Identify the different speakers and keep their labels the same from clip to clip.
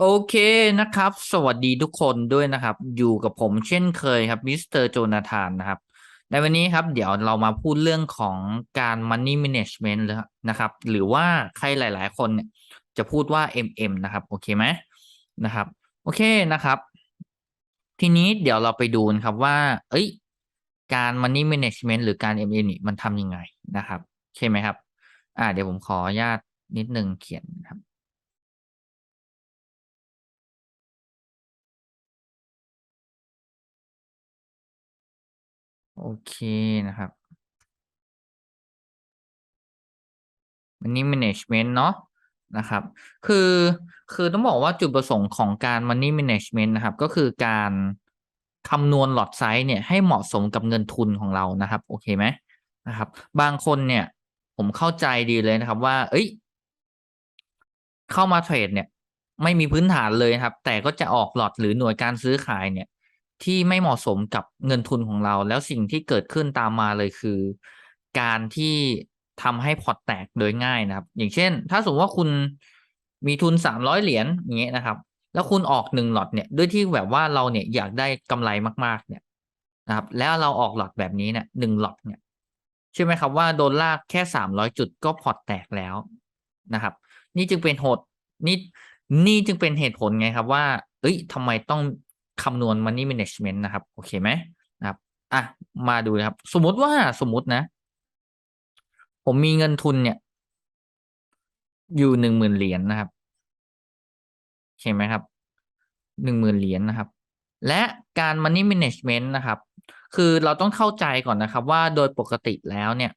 Speaker 1: โอเคนะครับ สวัสดีทุกคนด้วยนะครับ อยู่กับผมเช่นเคยครับมิสเตอร์โจนาธานนะครับ ในวันนี้ครับ เดี๋ยวเรามาพูดเรื่องของการ Money Management เลยนะครับ หรือว่าใครหลาย ๆ คนเนี่ยจะพูดว่า MM นะครับ โอเคไหมนะครับ โอเคนะครับ ทีนี้เดี๋ยวเราไปดูนะครับว่า เอ้ย การ Money Management หรือการ MM นี่มันทำยังไงนะครับโอเคไหมครับ อ่า เดี๋ยวผมขออนุญาตนิดนึงเขียนนะครับ โอเคนะครับ Money Management เนาะนะครับ คือ คือต้องบอกว่าจุดประสงค์ของการ Money Management นะครับ ก็คือการคำนวณหลอดไซส์เนี่ยให้เหมาะสมกับเงินทุนของเรานะครับ โอเคไหมนะครับ บางคนเนี่ย ผมเข้าใจดีเลยนะครับว่า เอ้ย เข้ามาเทรดเนี่ย ไม่มีพื้นฐานเลยครับ แต่ก็จะออกหลอดหรือหน่วยการซื้อขายเนี่ย ที่ไม่เหมาะสมกับเงินทุนของเรา แล้วสิ่งที่เกิดขึ้นตามมาเลยคือ การที่ทำให้พอร์ตแตกโดยง่ายนะครับ อย่างเช่น ถ้าสมมติว่าคุณมีทุนสามร้อยเหรียญอย่างเงี้ยนะครับ แล้วคุณออกหนึ่งหลอดเนี่ยด้วยที่แบบว่าเราเนี่ยอยากได้กำไรมากๆเนี่ยนะครับ แล้วเราออกหลอดแบบนี้เนี่ยหนึ่งหลอดเนี่ยใช่ไหมครับว่าโดนลากแค่สามร้อยจุดก็พอร์ตแตกแล้วนะครับ นี่จึงเป็นโหดนี่นี่จึงเป็นเหตุผลไงครับว่า เอ้ยทำไมต้อง คำนวณ money management นะครับ โอเคไหมนะครับอะมาดูนะครับ สมมติว่าสมมตินะ ผมมีเงินทุนเนี่ย อยู่หนึ่งหมื่นเหรียญนะครับใช่ไหมครับหนึ่งหมื่นเหรียญนะครับ และการ money management นะครับ คือเราต้องเข้าใจก่อนนะครับ ว่าโดยปกติแล้วเนี่ย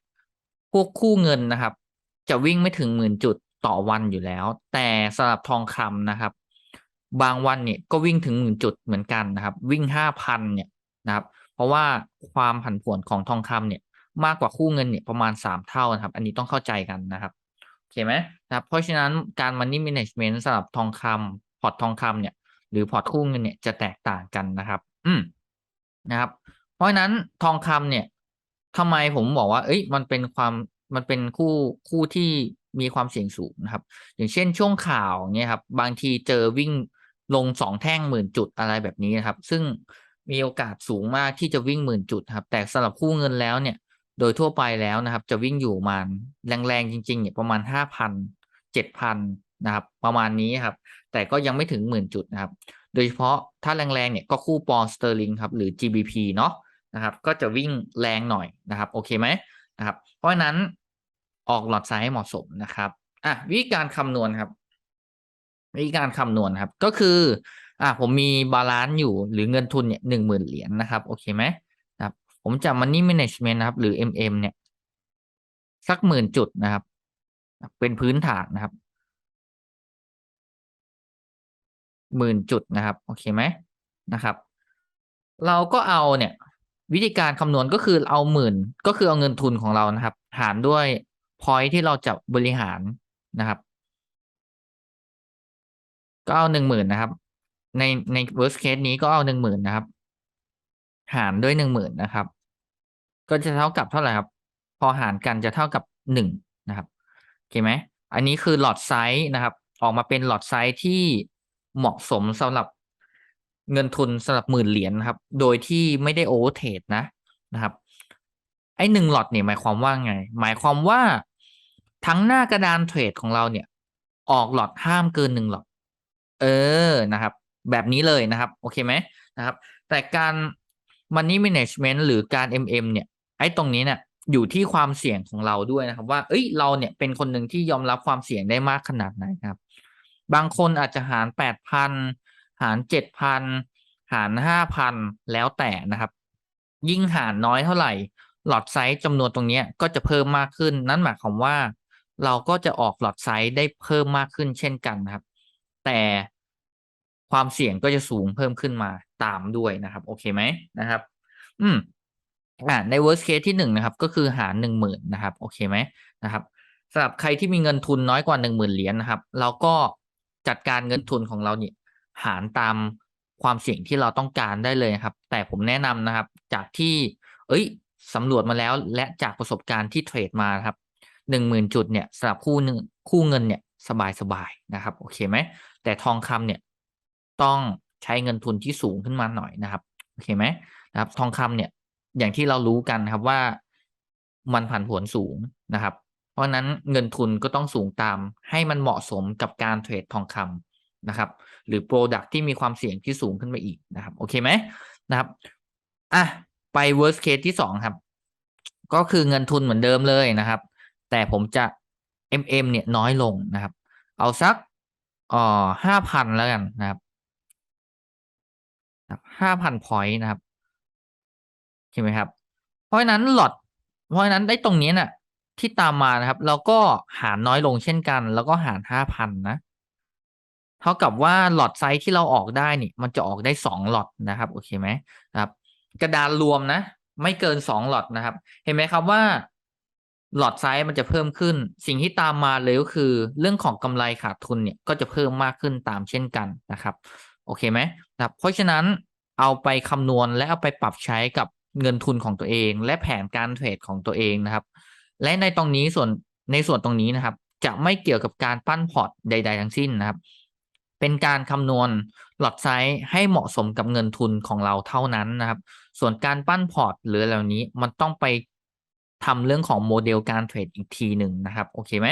Speaker 1: พวกคู่เงินนะครับ จะวิ่งไม่ถึงหมื่นจุดต่อวันอยู่แล้ว แต่สำหรับทองคำนะครับ บางวันเนี่ยก็วิ่งถึงหมื่นจุดเหมือนกันนะครับ วิ่งห้าพันเนี่ยนะครับ เพราะว่าความผันผวนของทองคำเนี่ยมากกว่าคู่เงินเนี่ยประมาณสามเท่านะครับ อันนี้ต้องเข้าใจกันนะครับโอเคไหมนะครับ เพราะฉะนั้นการ money management สำหรับทองคำพอร์ตทองคำเนี่ย หรือพอร์ตคู่เงินเนี่ยจะแตกต่างกันนะครับ อืมนะครับ เพราะฉะนั้นทองคำเนี่ยทำไมผมบอกว่า เอ้ย มันเป็นความมันเป็นคู่คู่ที่มีความเสี่ยงสูงนะครับ อย่างเช่นช่วงข่าวเนี่ยครับ บางทีเจอวิ่ง ลงสองแท่งหมื่นจุดอะไรแบบนี้นะครับ ซึ่งมีโอกาสสูงมากที่จะวิ่งหมื่นจุดครับ แต่สำหรับคู่เงินแล้วเนี่ย โดยทั่วไปแล้วนะครับ จะวิ่งอยู่ประมาณแรงๆจริงๆเนี่ยประมาณห้าพันเจ็ดพันนะครับ ประมาณนี้ครับ แต่ก็ยังไม่ถึงหมื่นจุดนะครับ โดยเฉพาะถ้าแรงๆเนี่ยก็คู่ปอนสเตอร์ลิงครับหรือ GBP เนาะนะครับ ก็จะวิ่งแรงหน่อยนะครับ โอเคไหมนะครับ เพราะฉะนั้นออกหลอดไซส์ให้เหมาะสมนะครับอะวิธีการคำนวณครับ วิธีการคำนวณครับ ก็คืออะผมมีบาลานซ์อยู่หรือเงินทุนเนี่ยหนึ่งหมื่นเหรียญนะครับ โอเคไหมนะครับ ผมจะ money management นะครับ หรือ MM เนี่ย สักหมื่นจุดนะครับ เป็นพื้นฐานนะครับหมื่นจุดนะครับ โอเคไหมนะครับ เราก็เอาเนี่ย วิธีการคำนวณก็คือเอาหมื่นก็คือเอาเงินทุนของเรานะครับ หารด้วย point ที่เราจะบริหารนะครับ ก็เอาหนึ่งหมื่นนะครับ ในใน worst case นี้ก็เอาหนึ่งหมื่นนะครับ หารด้วยหนึ่งหมื่นนะครับ ก็จะเท่ากับเท่าไหร่ครับ พอหารกันจะเท่ากับหนึ่งนะครับโอเคไหมอันนี้คือหลอดไซส์นะครับ ออกมาเป็นหลอดไซส์ที่เหมาะสมสำหรับเงินทุนสำหรับหมื่นเหรียญนะครับ โดยที่ไม่ได้โอเวอร์เทรดนะนะครับ ไอ้หนึ่งหลอดเนี่ยหมายความว่าไง หมายความว่าทั้งหน้ากระดานเทรดของเราเนี่ย ออกหลอดห้ามเกินหนึ่งหลอด เออนะครับ แบบนี้เลยนะครับ โอเคไหมนะครับ แต่การ money management หรือการ MM เนี่ยไอ้ตรงนี้เนี่ยอยู่ที่ความเสี่ยงของเราด้วยนะครับ ว่า เอ้ยเราเนี่ยเป็นคนหนึ่งที่ยอมรับความเสี่ยงได้มากขนาดไหนครับ บางคนอาจจะหารแปดพันหารเจ็ดพันหารห้าพันแล้วแต่นะครับ ยิ่งหารน้อยเท่าไหร่ หลอดไซส์จำนวนตรงนี้ก็จะเพิ่มมากขึ้น นั่นหมายความว่า เราก็จะออกหลอดไซส์ได้เพิ่มมากขึ้นเช่นกันนะครับ แต่ ความเสี่ยงก็จะสูงเพิ่มขึ้นมาตามด้วยนะครับ โอเคไหมนะครับ อืมอ่าใน worst case ที่หนึ่งนะครับ ก็คือหารหนึ่งหมื่นนะครับ โอเคไหมนะครับสำหรับใครที่มีเงินทุนน้อยกว่าหนึ่งหมื่นเหรียญนะครับ เราก็จัดการเงินทุนของเราเนี่ยหารตามความเสี่ยงที่เราต้องการได้เลยครับ แต่ผมแนะนำนะครับ จากที่ เอ้ยสำรวจมาแล้วและจากประสบการณ์ที่เทรดมาครับหนึ่งหมื่นจุดเนี่ยสำหรับคู่หนึ่งคู่เงินเนี่ยสบายสบายนะครับ โอเคไหมแต่ทองคำเนี่ย ต้องใช้เงินทุนที่สูงขึ้นมาหน่อยนะครับโอเคไหมนะครับ ทองคำเนี่ย อย่างที่เรารู้กันครับว่ามันผันผวนสูงนะครับ เพราะนั้นเงินทุนก็ต้องสูงตามให้มันเหมาะสมกับการเทรดทองคำนะครับ หรือ Product ที่มีความเสี่ยงที่สูงขึ้นไปอีกนะครับ โอเคไหมนะครับอะไป worst case ที่สองครับ ก็คือเงินทุนเหมือนเดิมเลยนะครับ แต่ผมจะ MM เนี่ยน้อยลงนะครับ เอาสักอ่อห้าพันแล้วกันนะครับ ห้าพันพอยต์นะครับใช่ไหมครับ เพราะฉะนั้นหลอดเพราะฉะนั้นได้ตรงนี้น่ะที่ตามมานะครับ เราก็หารน้อยลงเช่นกัน แล้วก็หารห้าพันนะเท่ากับว่าหลอดไซส์ที่เราออกได้นี่มันจะออกได้สองหลอดนะครับโอเคไหมครับ กระดานรวมนะ ไม่เกินสองหลอดนะครับ เห็นไหมครับว่าหลอดไซส์มันจะเพิ่มขึ้น สิ่งที่ตามมาเลยก็คือ เรื่องของกำไรขาดทุนเนี่ยก็จะเพิ่มมากขึ้นตามเช่นกันนะครับ โอเคไหมนะครับเพราะฉะนั้นเอาไปคำนวณและเอาไปปรับใช้กับเงินทุนของตัวเอง และแผนการเทรดของตัวเองนะครับ และในตรงนี้ส่วนในส่วนตรงนี้นะครับ จะไม่เกี่ยวกับการปั้นพอร์ตใด ๆ ทั้งสิ้นนะครับ เป็นการคำนวณหลอดไซส์ให้เหมาะสมกับเงินทุนของเราเท่านั้นนะครับ ส่วนการปั้นพอร์ตหรือเหล่านี้มันต้องไปทำเรื่องของโมเดลการเทรดอีกทีหนึ่งนะครับโอเคไหม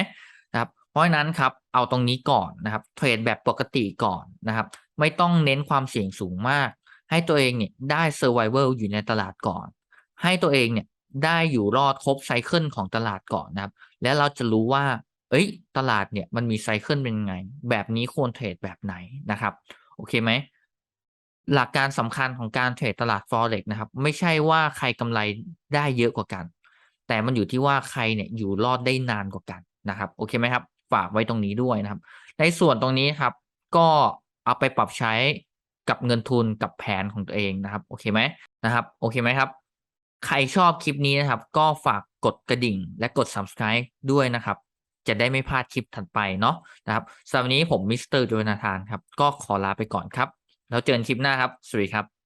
Speaker 1: นะครับ ราะฉะนั้นครับเอาตรงนี้ก่อนนะครับเทรดแบบปกติก่อนนะครับ ไม่ต้องเน้นความเสี่ยงสูงมาก ให้ตัวเองเนี่ยได้ survival อยู่ในตลาดก่อน ให้ตัวเองเนี่ยได้อยู่รอดครบไซเคิลของตลาดก่อนนะครับ แล้วเราจะรู้ว่า เอ้ย ตลาดเนี่ยมันมีไซเคิลเป็นไง แบบนี้ควรเทรดแบบไหนนะครับ โอเคไหม หลักการสำคัญของการเทรดตลาด forex นะครับ ไม่ใช่ว่าใครกำไรได้เยอะกว่ากัน แต่มันอยู่ที่ว่าใครเนี่ยอยู่รอดได้นานกว่ากันนะครับ โอเคไหมครับ ฝากไว้ตรงนี้ด้วยนะครับ ในส่วนตรงนี้ครับ ก็เอาไปปรับใช้กับเงินทุนกับแผนของตัวเองนะครับ โอเคไหมนะครับ โอเคไหมครับ ใครชอบคลิปนี้นะครับ ก็ฝากกดกระดิ่งและกด subscribe ด้วยนะครับ จะได้ไม่พลาดคลิปถัดไปเนาะนะครับสำหรับนนี้ผมมิสเตอร์โจนาธานครับ ก็ขอลาไปก่อนครับ แล้วเจอกันคลิปหน้าครับ สวัสดีครับ